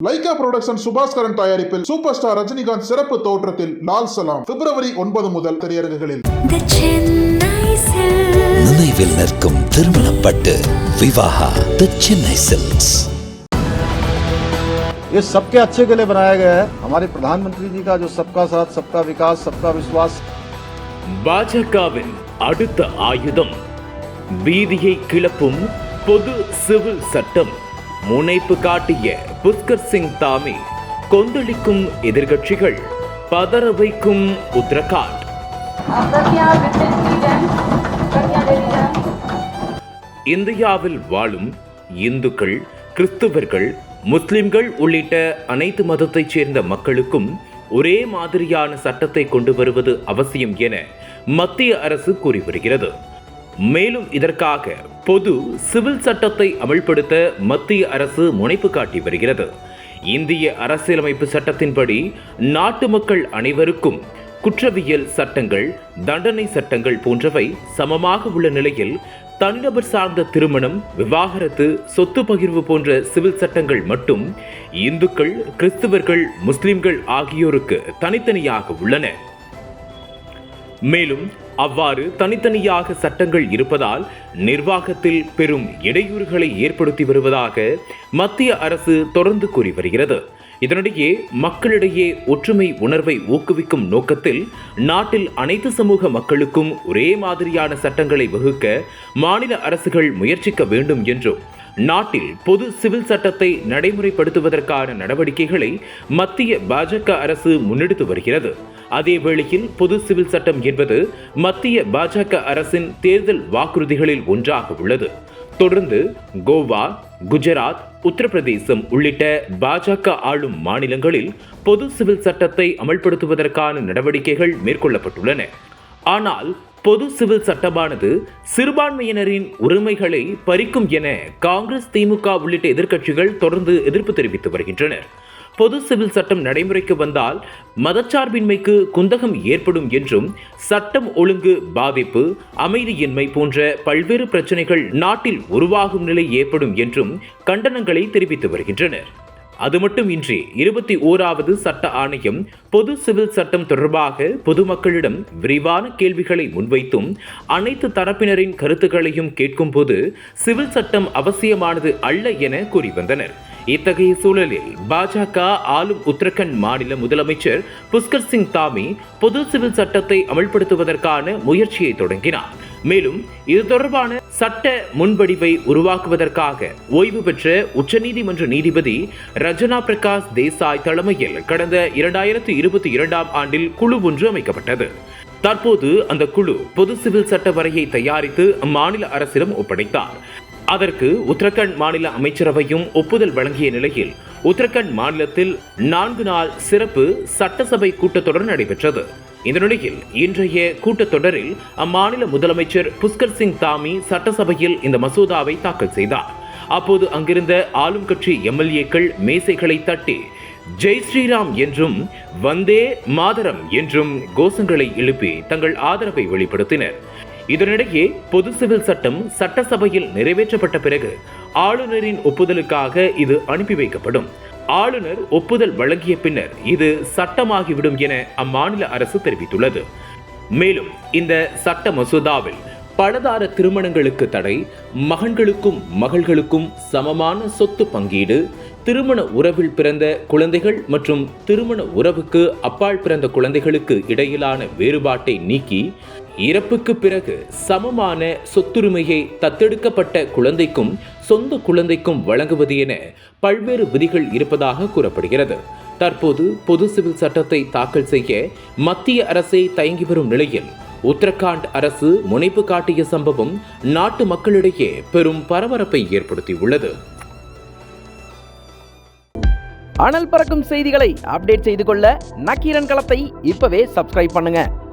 Lyca production Subaskaran தயாரிப்பில் super star Rajinikanth சிறப்பு தோற்றத்தில் லால் சலாம் பிப்ரவரி ஒன்பது முதல் திரையரங்குகளில் The Chennai Silks. நினைவில் நிற்கும் திருமணப்பட்டு விவாகா தி சென்னை சில்க்ஸ் ये सबके अच्छे के लिए बनाया गया है हमारे प्रधानमंत्री जी का जो सबका साथ सबका विकास सबका विश्वास பாஜகவின் அடுத்த ஆயுதம் வீதியை கிளப்பும் பொது சிவில் சட்டம் முனைப்பு காட்டிய புஷ்கர் சிங் தாமி கொந்தளிக்கும் எதிர்கட்சிகள் பதற வைக்கும் உத்தரகாண்ட். இந்தியாவில் வாழும் இந்துக்கள் கிறிஸ்துவர்கள் முஸ்லிம்கள் உள்ளிட்ட அனைத்து மதத்தைச் சேர்ந்த மக்களுக்கும் ஒரே மாதிரியான சட்டத்தை கொண்டு வருவது அவசியம் என மத்திய அரசு கூறி வருகிறது. மேலும் இதற்காக பொது சிவில் சட்டத்தை அமல்படுத்த மத்திய அரசு முனைப்பு காட்டி வருகிறது. இந்திய அரசியலமைப்பு சட்டத்தின்படி நாட்டு மக்கள் அனைவருக்கும் குற்றவியல் சட்டங்கள் தண்டனை சட்டங்கள் போன்றவை சமமாக உள்ள நிலையில் தனிநபர் சார்ந்த திருமணம் விவாகரத்து சொத்து பகிர்வு போன்ற சிவில் சட்டங்கள் மட்டும் இந்துக்கள் கிறிஸ்துவர்கள் முஸ்லிம்கள் ஆகியோருக்கு தனித்தனியாக உள்ளன. மேலும் அவ்வாறு தனித்தனியாக சட்டங்கள் இருப்பதால் நிர்வாகத்தில் பெரும் இடையூறுகளை ஏற்படுத்தி வருவதாக மத்திய அரசு தொடர்ந்து கூறி வருகிறது. இதனிடையே மக்களிடையே ஒற்றுமை உணர்வை ஊக்குவிக்கும் நோக்கத்தில் நாட்டில் அனைத்து சமூக மக்களுக்கும் ஒரே மாதிரியான சட்டங்களை வகுக்க மாநில அரசுகள் முயற்சிக்க வேண்டும் என்றும் நாட்டில் பொது சிவில் சட்டத்தை நடைமுறைப்படுத்துவதற்கான நடவடிக்கைகளை மத்திய பாஜக அரசு முன்னெடுத்து வருகிறது. அதே வேளையில் பொது சிவில் சட்டம் என்பது மத்திய பாஜக அரசின் தேர்தல் வாக்குறுதிகளில் ஒன்றாக உள்ளது. தொடர்ந்து கோவா குஜராத் உத்தரப்பிரதேசம் உள்ளிட்ட பாஜக ஆளும் மாநிலங்களில் பொது சிவில் சட்டத்தை அமல்படுத்துவதற்கான நடவடிக்கைகள் மேற்கொள்ளப்பட்டுள்ளன. ஆனால் பொது சிவில் சட்டமானது சிறுபான்மையினரின் உரிமைகளை பறிக்கும் என காங்கிரஸ் திமுக உள்ளிட்ட எதிர்க்கட்சிகள் தொடர்ந்து எதிர்ப்பு தெரிவித்து வருகின்றனர். பொது சிவில் சட்டம் நடைமுறைக்கு வந்தால் மதச்சார்பின்மைக்கு குந்தகம் ஏற்படும் என்றும் சட்டம் ஒழுங்கு பாதிப்பு அமைதியின்மை போன்ற பல்வேறு பிரச்சனைகள் நாட்டில் உருவாகும் நிலை ஏற்படும் என்றும் கண்டனங்களை தெரிவித்து வருகின்றனர். அது மட்டுமின்றி இருபத்தி ஓராவது சட்ட ஆணையம் பொது சிவில் சட்டம் தொடர்பாக பொதுமக்களிடம் விரிவான கேள்விகளை முன்வைத்தும் அனைத்து தரப்பினரின் கருத்துக்களையும் கேட்கும்போது சிவில் சட்டம் அவசியமானது அல்ல என கூறி வந்தனர். இத்தகைய சூழலில் பாஜக ஆளும் உத்தரகண்ட் மாநில முதலமைச்சர் புஷ்கர் சிங் தாமி பொது சிவில் சட்டத்தை அமல்படுத்துவதற்கான முயற்சியை தொடங்கினார். மேலும் இது தொடர்பான சட்ட முன்வடிவை உருவாக்குவதற்காக ஓய்வு பெற்ற உச்சநீதிமன்ற நீதிபதி ரஜனா பிரகாஷ் தேசாய் தலைமையில் கடந்த இரண்டாயிரத்து இருபத்தி இரண்டாம் ஆண்டில் குழு ஒன்று அமைக்கப்பட்டது. தற்போது அந்த குழு பொது சிவில் சட்ட வரையை தயாரித்து அம்மாநில அரசிடம் ஒப்படைத்தார். அதற்கு உத்தரகண்ட் மாநில அமைச்சரவையும் ஒப்புதல் வழங்கிய நிலையில் உத்தரகண்ட் மாநிலத்தில் நான்கு நாள் சிறப்பு சட்டசபை கூட்டத்தொடர் நடைபெற்றது. இந்த நிலையில் இன்றைய கூட்டத்தொடரில் அம்மாநில முதலமைச்சர் புஷ்கர் சிங் தாமி சட்டசபையில் இந்த மசோதாவை தாக்கல் செய்தார். அப்போது அங்கிருந்த ஆளும் கட்சி எம்எல்ஏக்கள் மேசைகளை தட்டி ஜெய் ஸ்ரீராம் என்றும் வந்தே மாதரம் என்றும் கோஷங்களை எழுப்பி தங்கள் ஆதரவை வெளிப்படுத்தினர். இதனிடையே பொது சிவில் சட்டம் சட்டசபையில் நிறைவேற்றப்பட்ட பிறகு ஆளுநரின் ஒப்புதலுக்காக இது அனுப்பி வைக்கப்படும். ஆளுநர் ஒப்புதல் வழங்கிய பின்னர் இது சட்டமாகிவிடும் என அம்மாநில அரசு தெரிவித்துள்ளது. மேலும் இந்த சட்ட மசோதாவில் பலதார திருமணங்களுக்கு தடை மகன்களுக்கும் மகள்களுக்கும் சமமான சொத்து பங்கீடு திருமண உறவில் பிறந்த குழந்தைகள் மற்றும் திருமண உறவுக்கு அப்பால் பிறந்த குழந்தைகளுக்கு இடையிலான வேறுபாட்டை நீக்கி இறப்புக்கு பிறகு சமமான சொத்துரிமையை தத்தெடுக்கப்பட்ட குழந்தைக்கும் சொந்த குழந்தைக்கும் வழங்குவது என பல்வேறு விதிகள் இருப்பதாக கூறப்படுகிறது. தற்போது பொது சிவில் சட்டத்தை தாக்கல் செய்ய மத்திய அரசை தயங்கி வரும் நிலையில் உத்தரகாண்ட் அரசு முனைப்பு காட்டிய சம்பவம் நாட்டு மக்களிடையே பெரும் பரபரப்பை ஏற்படுத்தியுள்ளது. அனல் பறக்கும் செய்திகளை அப்டேட் செய்து கொள்ள நக்கீரன் களத்தை இப்பவே சப்ஸ்கிரைப் பண்ணுங்க.